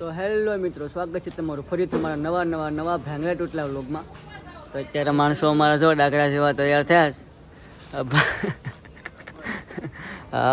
તો હેલો મિત્રો, સ્વાગત છે તમારું ફરી તમારા નવા નવા નવા ભાંગલા તૂટલા વ્લોગમાં. તો અત્યારે માણસો અમારા જો ડાકરા જેવા તૈયાર થયા છે.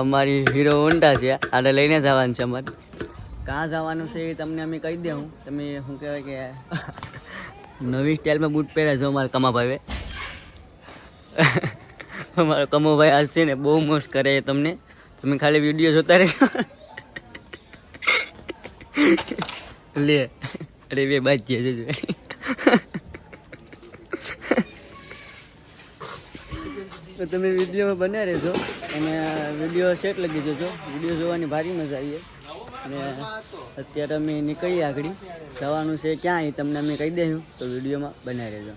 અમારી હીરો હોન્ડા છે. આને લઈને જવાનું છે અમારે. કાં જવાનું છે એ તમને અમે કહી દઉં તમે શું કહેવાય કે, નવી સ્ટાઇલમાં બૂટ પહેર્યા છો અમારા કમાભાઈએ. અમારો કમોભાઈ આજ છે ને બહુ મસ્ત કરે તમને. તમે ખાલી વીડિયો જોતા રહેજો. લે, અરે બે બાજી છે તો તમે વીડિયો બન્યા રહેજો અને વીડિયો સેટ લગી જજો વીડિયો જોવાની ભારી મજા આવી અને અત્યારે અમે નીકળીએ આગળ. જવાનું છે ક્યાંય, તમને અમે કહી દઈશું. તો વિડીયોમાં બનાવી રહેજો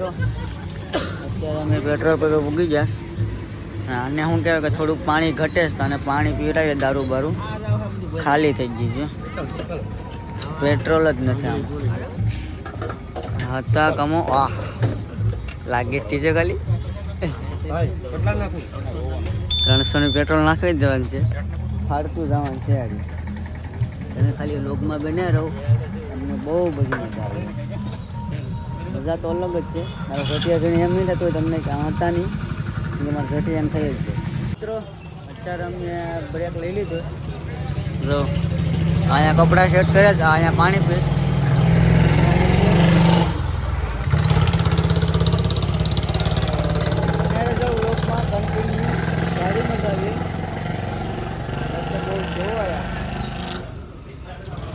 મિત્રો. અત્યારે અમે પેટ્રોલ પર ઉગી ગયા. અને શું કહેવાય કે થોડુંક પાણી ઘટે છે અને પાણી પીવડાવીએ દારૂ બારું. ખાલી થઈ ગઈ છે. પેટ્રોલ જ નથી આમ. હતા કમો. આ લાગે જ છે ખાલી. ત્રણસો ની પેટ્રોલ નાખી જ જવાનું છે. ફાડતું જવાનું છે તમે ખાલી લોગમાં બન્યા રહો. અમને બહુ બધી મજા આવે. મજા તો અલગ જ છે. મારા ઘટિયા જોઈને એમ નહીં થતું તમને હતા નહીં. એટલે મારા ઘટિયા એમ થઈ જ છે. મિત્રો, અત્યારે અમે બ્રેક લઈ લીધો. જો, અહીંયા કપડાં સેટ કર્યા છે અહીંયા પાણી પી.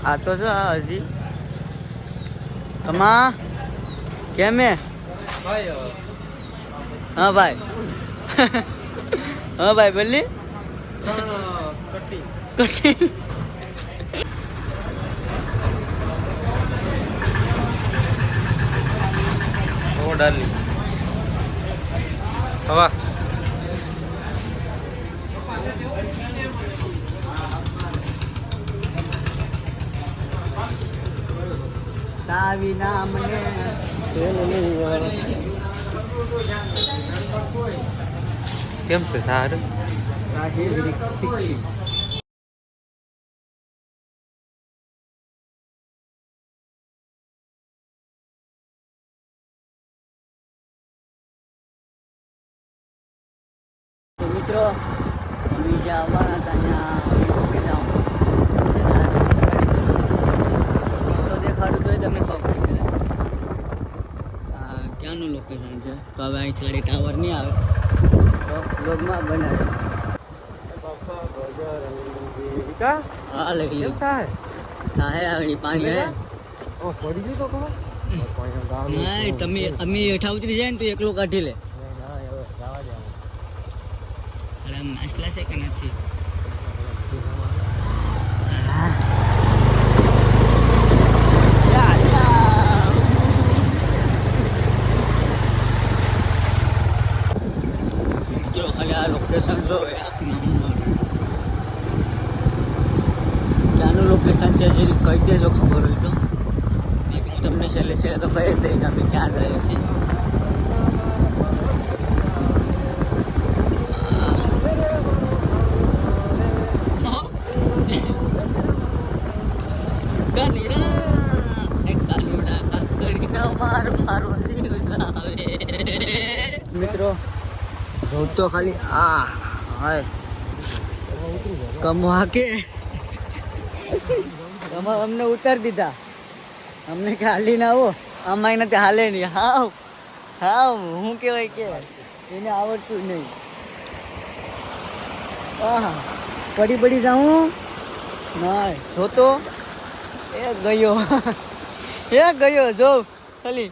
આ તો છે હજી. કમા કેમ હે? હા ભાઈ. હા ભાઈ બોલી કટી. ઓ ડાર્લિંગ હવા. સાવી નામ મને કેમ છે સારું તો મિત્રો અમે જ્યાં આવવાના હતા ત્યાં ઊભી જાઉં. તો દેખાડું તોય તમને ખબર પડી જાય. આ ક્યાંનું લોકેશન છે? તો હવે અહીં ગાડી ટાવર નહીં આવે. તો બ્લોગમાં બનાવે. હા લઈ થાય? પાણી તમે અમે હેઠા ઉતરી જાય ને તો એકલો કાઢી લે. માછલા છે કે નથી જો ખાલી આ લોકેશન જો એક નંબર ક્યાંનું લોકેશન છે જે કહી દેજો ખબર હોય તો. હું તમને છેલ્લે છેલ્લે તો કહી જ અમે ક્યાં જઈએ છીએ. મિત્રો તો ખાલી આ, હાય. કમવા કે? અમને ઉતાર દીધા. અમને કે હાલી ના આવો. અમાય નથી હાલે નહીં હાવ. હાવ. હું કહેવાય કે એને આવડતું નહીં. આહા. પડી પડી જાઉં. ના જોતો? એ ગયો. એ ગયો. જો. ખાલી.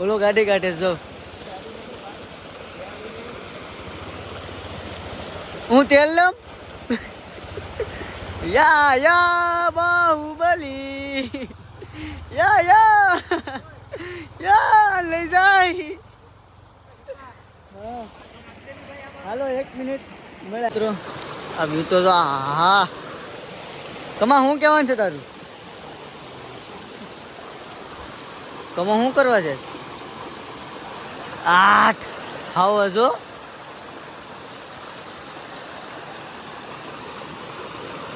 ઓલો ગાડી કાઢે જો. હું તેલ લઉં? યા યા બાહુબલી યા યા યા લઈ જાય હાલો એક મિનિટ મળ્યા મિત્રો, આ વ્યૂ તો હા કમા શું કેવાનું છે તારું? કમા શું કરવા છે? આઠ. હાવ હજો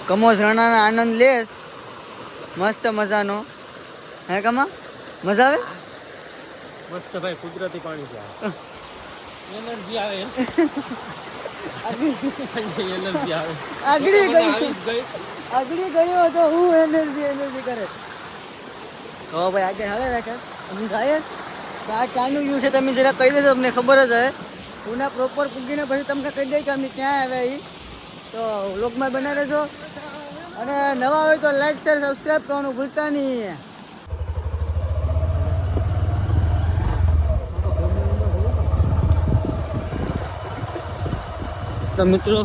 કમો રણાનો આનંદ લેસ મસ્ત મજાનો. હે કમા? મજા આવે? મસ્ત ભાઈ કુદરતી પાણી છે એનર્જી આવે. એનર્જી આવે. આગળી ગઈ ગઈ. આગળી ગયો તો હું એનર્જી એનર્જી કરે. કહો ભાઈ આગળ હાલે રાખે અમે જાય તો આ ક્યાંનું વ્યૂ છે તમે જરા કહી દેજો તમને ખબર જ હે. પૂના પ્રોપર પૂગીને પછી તમને કહી દે કે અમે ક્યાં આવ્યા એ તો લોકમાં બના રહેજો. અને નવા હોય તો લાઈક શેર સબસ્ક્રાઈબ કરવાનું ભૂલતા નહીં. તો મિત્રો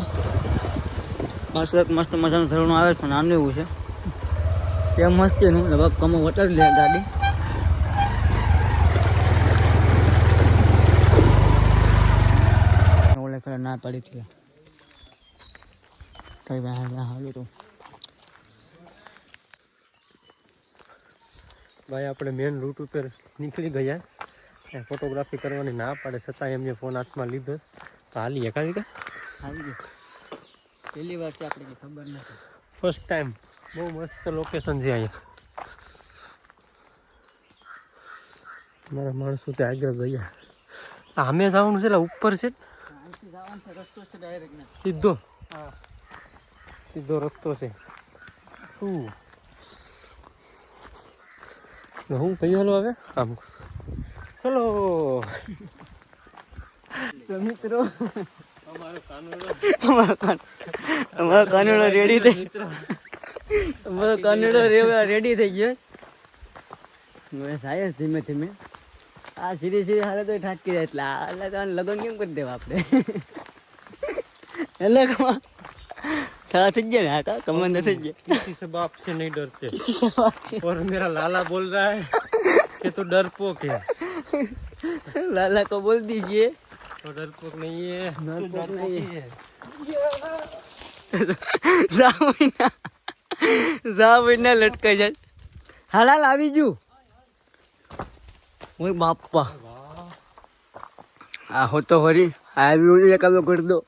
મસ્ત મસ્ત મજાનું ધરવાનું આવે છે, નાનું એવું છે. સેમ મસ્તીનું, લગભગ કમો વટાડી લે ગાડી. ઓલે ખરા ના પડી હતી કઈ ભાઈ હાલું તો. ભાઈ આપણે મેન રૂટ ઉપર નીકળી ગયા. ફોટોગ્રાફી કરવાની ના પાડે છતાં એમને ફોન હાથમાં લીધો. તો હાલી એકાવી રીતે ગયું પહેલી વાર છે આપણે ખબર નથી. ફર્સ્ટ ટાઈમ બહુ મસ્ત લોકેશન છે અહીંયા. મારા માણસો ત્યાં આગળ ગયા. આ અમે જવાનું છે એટલે ઉપર છે જવાનું છે રસ્તો છે ડાયરેક્ટ સીધો? હા. સીધો રસ્તો છે શું હું કઈ હાલો હવે આમ ચલો મિત્રો અમારો કાનુડો રેડી થઈ અમારો કાનુડો રેડી થઈ ગયો હવે થાય ધીમે ધીમે આ સીધી સીધી હાલે તો ઠાકી જાય એટલે આ લગ્ન કેમ કરી દેવા આપણે એટલે કમા થા થઈ ગયા ને હા કા કમન થઈ ગયા किसी से बाप से नहीं डरते और मेरा लाला बोल रहा है कि तू डरपोक है लाला को बोल दीजिए तो डरपोक नहीं है तू डरपोक नहीं ही है જા મહિના જા મહિના લટકાઈ જાય હાલ હાલ આવી ગયું ઓય બાપા આ હોતો ફરી આવ્યું એકાદો કરી દો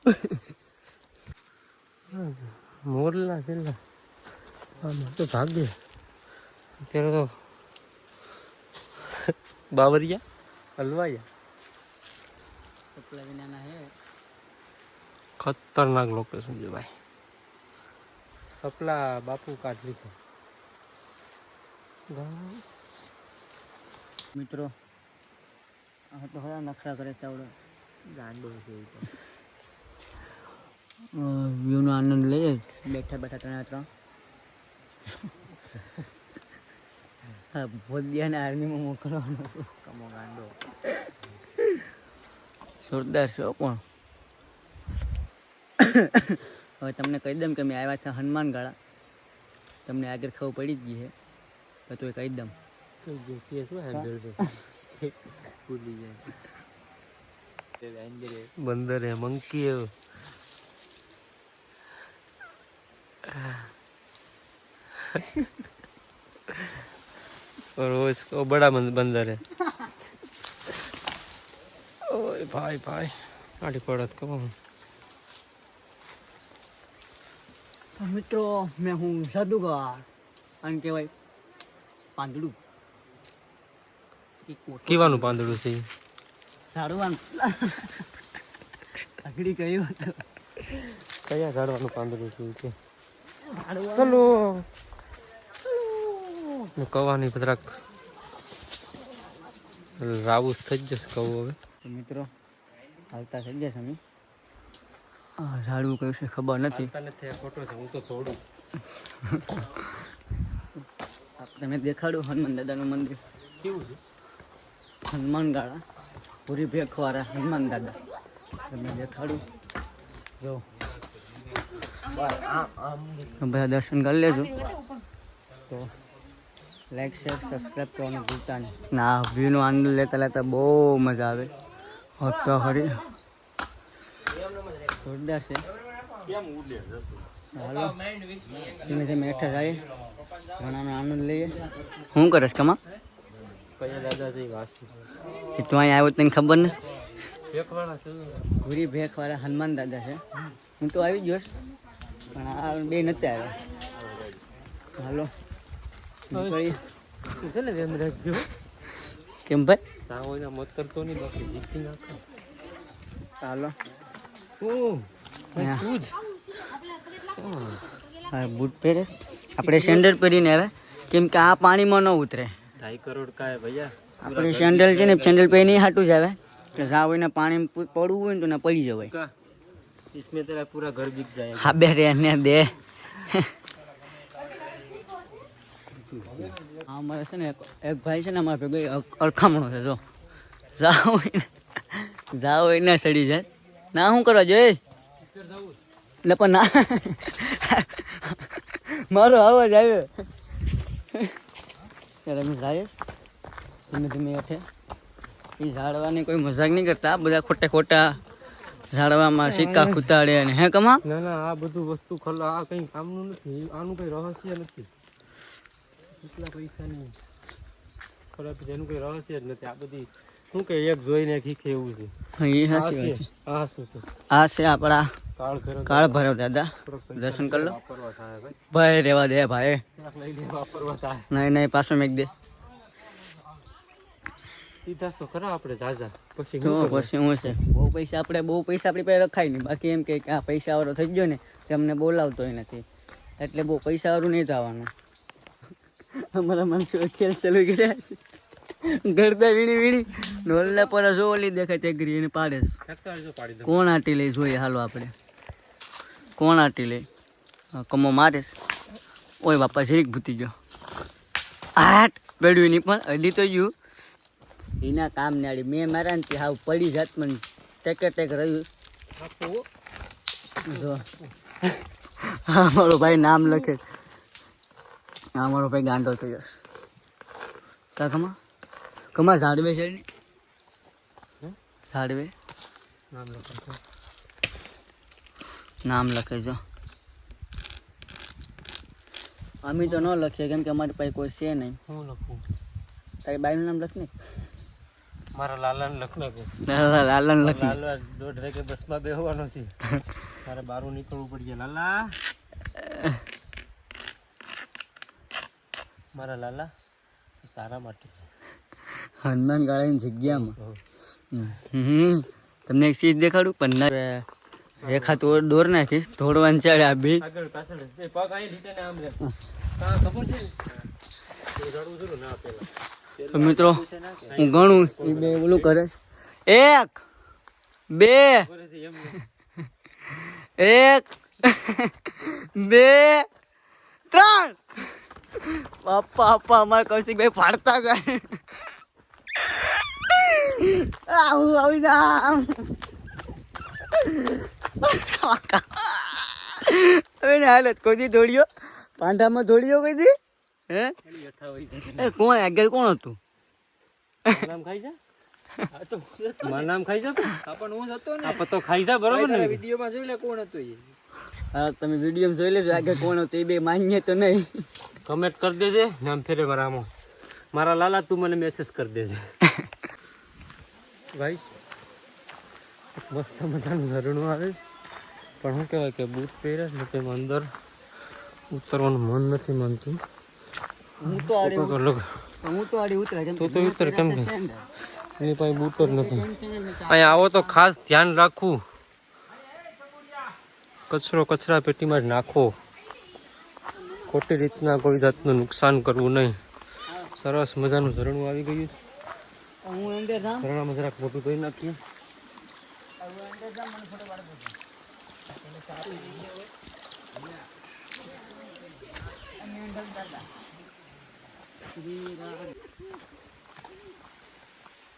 મોરલા છેલ્લા. આમાં તો ભાગ્ય. અત્યારે તો બાવરિયા હલવાયા. ખતરનાક લોકેશન છે ભાઈ. સપલા બાપુ કાઢ લીધો. મિત્રો આ તો હરા નખરા કરે ચાવડો ગાંડો છે વ્યૂનો આનંદ લઈએ. બેઠા બેઠા ત્રણે ત્રણ. હા ભોદિયાને આર્મીમાં મોકલવાનો છું. કમો ગાંડો જોરદાર છે પણ. હવે તમને કહી દઉં કે મેં આવ્યા હતા હનુમાનગાળા. તમને આગળ ખબર પડી જ ગઈ છે. તો તું કહી દઉં. ભૂલી જાય. બંદર હે મંકી और वो इसको बड़ा बंद- बंदर है ओए भाई भाई आड़ी पड़त कब તો મિત્રો મેં હું જાદુગર અને કહેવાય પાંદડું કેવાનું પાંદડું છે ઈ? ઝાડવાનું આગળ કહ્યું હતું કયા ઝાડવાનું પાંદડું છે ઈ કે ઝાડવાનું ચલો. કવાની પતરાક રાવું થઈ જશે કહું હવે. મિત્રો હાલતા થઈ ગયા છે અમે. આ ઝાડવું કયું છે ખબર નથી. ફોટો છે હું તો થોડું તમે દેખાડું હનુમાન દાદાનું મંદિર. કેવું છે? હનુમાન ગાળા. પૂરી ભેખવાળા હનુમાન દાદા. તમે દેખાડું. જો બધા દર્શન કરી લેજો. તો લાઈક શેર સબસ્ક્રાઈબ કરવાનું ભૂલતા નહીં. ના વ્યૂનો આનંદ લેતા લેતા બહુ મજા આવે. હોત તો ખરી જોરદાર છે. હાલો. ધીમે ધીમે હેઠા જાય ઘણાનો આનંદ લઈએ. શું કરે છે કમા? એ તો અહીંયા આવ્યો તને ખબર નથી? ભૂરી ભેખવાળા હનુમાન દાદા છે. હું તો આવી ગયો છું. પણ આ બે નથી આવ્યા. હાલો. છે ને એમ રાખજો. કેમ ભાઈ? ના હોય ને મત કરતો નહીં બાકી જીતી નાખો. ચાલો શું હા. બૂટ પહેરે. આપણે સેન્ડલ પહેરીને આવે કેમ કે આ પાણીમાં ન ઉતરે. ઢાઈ કરોડ કાય ભૈયા. આપણે સેન્ડલ છે ને સેન્ડલ પહેરી હાટું જ આવે કે જા હોય ને પાણી પડવું હોય ને તો ના પડી જવાય. इसमें तेरा पूरा घर बिक जाएगा હા બે રે ને દે હા અમારે છે ને એક એક ભાઈ છે ને અમારા ભેગો અ- અરખામણો છે જો જા હોય ને જા હોય ને સડી જાય ના શું કરવા જોઈએ એટલે પણ ના મારો અવાજ આવ્યો ત્યારે અમે જઈએ ધીમે ધીમે હેઠે એ ઝાડવાની કોઈ મજાક નહીં કરતા બધા ખોટા ખોટા ઝાડવામાં સિક્કા ખૂતાડે અને હે કમા? ના ના આ બધું વસ્તુ ખલા આ કઈ કામનું નથી આનું કઈ રહસ્ય નથી. એટલા પૈસાની ખરાબ જેનું કઈ રહસ્ય જ નથી. આ બધી શું કે એક જોઈને શીખે એવું છે. એ હાસી વાત છે આ શું છે? આ છે આપણા કાળ ઘર દાદા. દર્શન કરી લો. ભાઈ. રેવા દે ભાઈ. નહીં નહીં પાછો મેક દે. સીધા તો ખરા આપણે ઝાઝા. પછી તો પછી હું છે? બહુ પૈસા આપણે બહુ પૈસા આપણી પાસે રખાય નહીં. બાકી એમ કે આ પૈસા વાળો થઈ ગયો ને તે બોલાવતો નથી. એટલે બહુ પૈસા વાળું નહીં થવાનું અમારા માણસો ખેલ ચાલુ ગરદા વીણી વીણી ઢોલને પર જો ઓલી દેખાય તે ગરી એને પાડે કોણ આટી લઈ જોઈએ હાલો આપણે. કોણ આટી લઈ કમો મારે ઓય બાપા જરીક ભૂતી ગયો. આટ પેડ્યું નહીં પણ અડી તો ગયું. એના કામ ને આડી મેં મારા ને હાવ પડી જાત મને ટેકે ટેક રહ્યું. જો. હા મારો ભાઈ નામ લખે. હા મારો ભાઈ ગાંડો થઈ જશે. કા કમા કમા ઝાડવે છે ને? ઝાડવે? નામ લખે નામ લખે જો અમે તો ન લખીએ કેમ કે અમારી પાસે કોઈ છે નહીં. હું લખું? તારી બાઈનું નામ લખ ને. મારા લાલાને લખ નાખું લાલા લાલા દોઢ વાગે બસમાં બેહવાનો છે. મારે બારું નીકળવું પડી લાલા. મારા લાલા તારા માટે છે. હનુમાન ગાળાની જગ્યામાં. હમ તમને એક ચીજ દેખાડું? પણ ના રેખા તો દોર નાખીશ. થોડવાન ચાલે આ બી. આગળ પાછળ. પગ અહીં નીચે આમ રે ખબર છે? ના પેલા. મિત્રો હું ગણું એ બે ઓલું કરે એક બે. એક બે ત્રણ. પપ્પા પપ્પા અમારે કૌશિકભાઈ ફાડતા જાય. આવું આવી જામ હવે ને હાલત કોઈ દી દોડ્યો? પાંડામાં દોડ્યો કોઈ દી? હે? એ કોણ? આગળ કોણ હતું? નામ ખાઈ જા. મારું નામ ખાઈ જા આપણ હું હતો ને. આપ તો ખાઈ જા બરોબર ને? વિડીયોમાં જોઈ લે કોણ હતું એ. હા તમે વિડીયોમાં જોઈ લેજો આગળ કોણ હતું એ બે માન્ય તો નહીં. કમેન્ટ કરી દેજે નામ ફેરે મારામાં મારા લાલા તું મને મેસેજ કરી દેજે. ભાઈ મસ્ત મજાનું ઝરણું આવે. પણ શું કહેવાય કે બૂટ પહેરે ને તેમાં અંદર ઉતરવાનું મન નથી માનતું. હું તો આડી હું તો આડી ઉતરા કેમ તો તો ઉતર કેમ એની પાસે બૂટ જ નથી. અહીંયા આવો તો ખાસ ધ્યાન રાખવું. કચરો કચરા પેટીમાં જ નાખો. ખોટી રીતના કોઈ જાતનું નુકસાન કરવું નહીં. સરસ મજાનું ધરણું આવી ગયું. હું અંદર જામ ઝરણામાં જરાક મોટું કરી નાખીએ.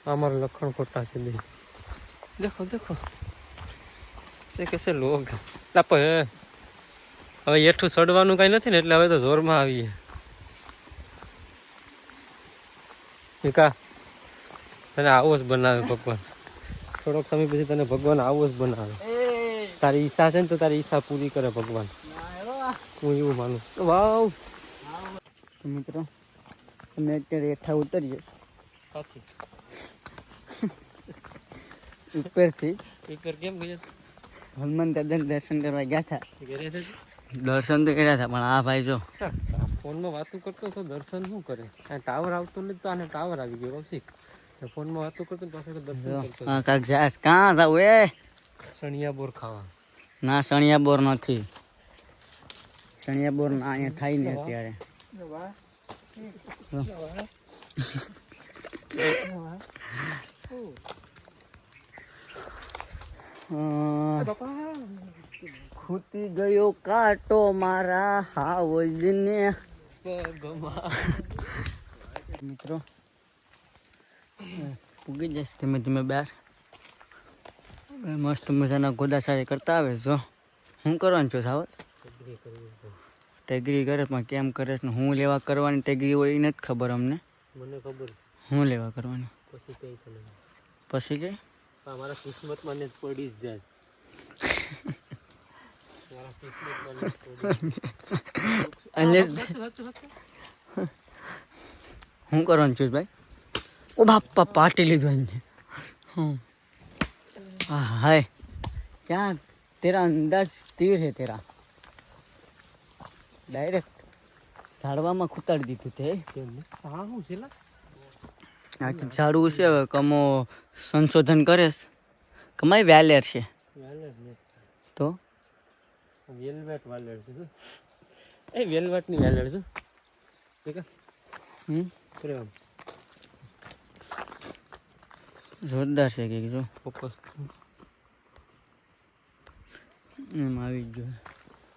અમારા લખણ ખોટા છે બે. દેખો દેખો. સે કેસે લોગ. લાપ હવે એઠું સડવાનું કઈ નથી ને એટલે હવે તો જોરમાં આવીએ. વિકા તને આવો જ બનાવે ભગવાન. થોડોક સમય પછી તને ભગવાન આવો જ બનાવે. તારી ઈચ્છા છે ને તો તારી ઈચ્છા પૂરી કરે ભગવાન. હું એવું માનું વાવ. મિત્રો અમે અત્યારે હેઠા ઉતરીએ. ઉપરથી ઉપર કેમ ગયા? હનુમાન દાદાને દર્શન કરવા ગયા હતા. દર્શન તો કર્યા હતા પણ આ ભાઈ જો ફોનમાં વાતો કરતો તો દર્શન શું કરે? આ ટાવર આવતો નથી તો આને ટાવર આવી ગયો કૌશિક ફોનમાં વાતું કરતો ને પાછળ દર્શન કરતો હા કાક જાસ કાં જાવ એ સણિયા બોર ખાવા. ના સણિયા બોર નથી. સણિયા બોર ના અહીંયા થાય ને અત્યારે. ખૂટી ગયો કાટો મારા હાવજને. મિત્રો પૂગી જશે ધીમે ધીમે બહાર. મસ્ત મજાના ગોદા સારી કરતા આવે જો. હું કરવાનું છું સાવત. ટેગરી કરે પણ કેમ કરે છે ને હું લેવા કરવાની ટેગરી હોય એ નથી ખબર અમને. મને ખબર હું લેવા કરવાની? પછી કઈ ખબર પછી કે? મારા કિસ્મતમાં મને પડી જ જાય. હું કરવાનું છું ભાઈ? ઓ બાપા પાટી લીધું હા હાય. ક્યાં? તેરા અંદાજ તીર હે તેરા. ડાયરેક્ટ ઝાડવામાં ખૂતાડી દીધું તે. કેમ હા હું છે લા? આખી ઝાડવું છે હવે કમો સંશોધન કરેશ કમાઈ કમાય વેલેર છે. તો? વેલવેટ વાલેર છે એ વેલવેટની વેલેર છે. ઠીક હમ? પ્રેમ જોરદાર છે કે જો. ફોકસ. એમ આવી ગયો.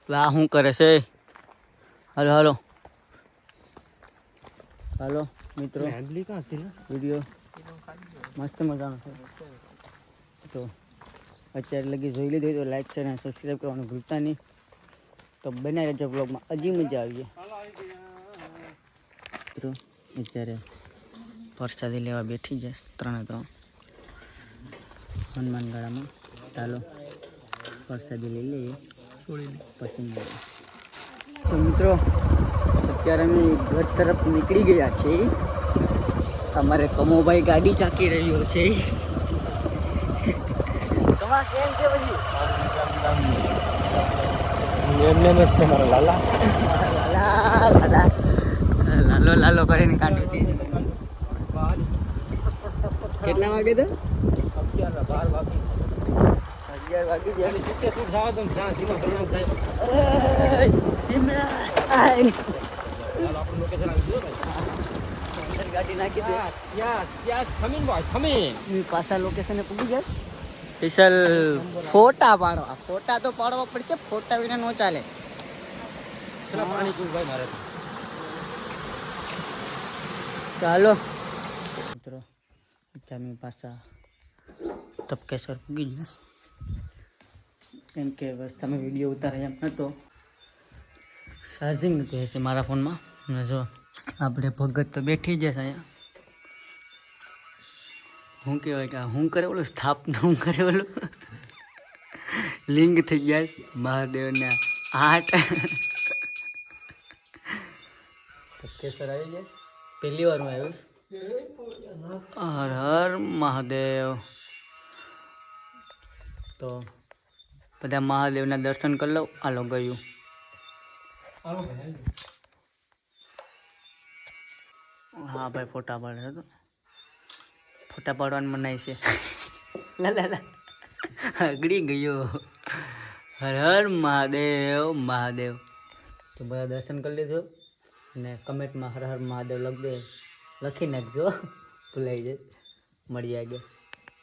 આ શું કરે છે? હાલો હાલો. હાલો મિત્રો? વીડિયો મસ્ત મજાનો છે. તો અત્યારે લગી જોઈ લીધું તો લાઈક શેર અને સબસ્ક્રાઈબ કરવાનું ભૂલતા નહીં. તો બનાવી રહેજો બ્લોગમાં હજી મજા આવી મિત્રો અત્યારે પરસાદી લેવા બેઠી જાય ત્રણે ત્રણ. હનુમાન ગાળામાં ચાલો પરસાદી લઈ લઈએ. પછી મળીએ. તો મિત્રો અત્યારે અમે ઘર તરફ નીકળી ગયા છે અમારે કમોભાઈ ગાડી ચાકી રહ્યો છે. કમા કેમ છે પછી એમને એમ છે મારા લાલા. લાલા લાલા. લાલો લાલો કરીને કાઢી દીધી કેટલા વાગે તો? અગિયાર બાર વાગે. અગિયાર વાગી ગયા સિત્તેર ફૂટ જાવ તો જ્યાં સીમા પરિણામ થાય. આય. ચાલો લોકેશન આવી ગયું ગાડી નાખી દે. યસ યસ યસ ખમીન બોય ખમીન પાછા લોકેશને પૂગી જાય. સ્પેશિયલ ફોટા પાડવા ફોટા તો પાડવા પડશે ફોટા વિના નો ચાલે. પાણી પીવું ભાઈ મારે. ચાલો. મિત્રો તમે પાછા તપકેશ્વર પૂગી જઈશ કેમ કે રસ્તામાં વીડિયો ઉતારે એમ નહોતો ચાર્જિંગ નહોતું હશે મારા ફોનમાં અને જો આપણે ભગત તો બેઠી જ છે અહીંયા શું કહેવાય કે આ હું કરે ઓલું સ્થાપના હું કરે ઓલું લિંગ થઈ ગયા છે મહાદેવના આઠ તપકેશ્વર આવી ગયા છે પહેલી વાર હું આવ્યો છું હર હર મહાદેવ તો બધા મહાદેવના દર્શન કરી લઉં. આલો ગયું. હા ભાઈ ફોટા પાડે તો. ફોટા પાડવાનું મનાય છે. લા લા લા. અગડી ગયો. હર હર મહાદેવ મહાદેવ. તો બધા દર્શન કરી લેજો અને કમેન્ટમાં હર હર મહાદેવ લખ દે લખી નાખજો. ભૂલાઈ જાય. મળી આગળ.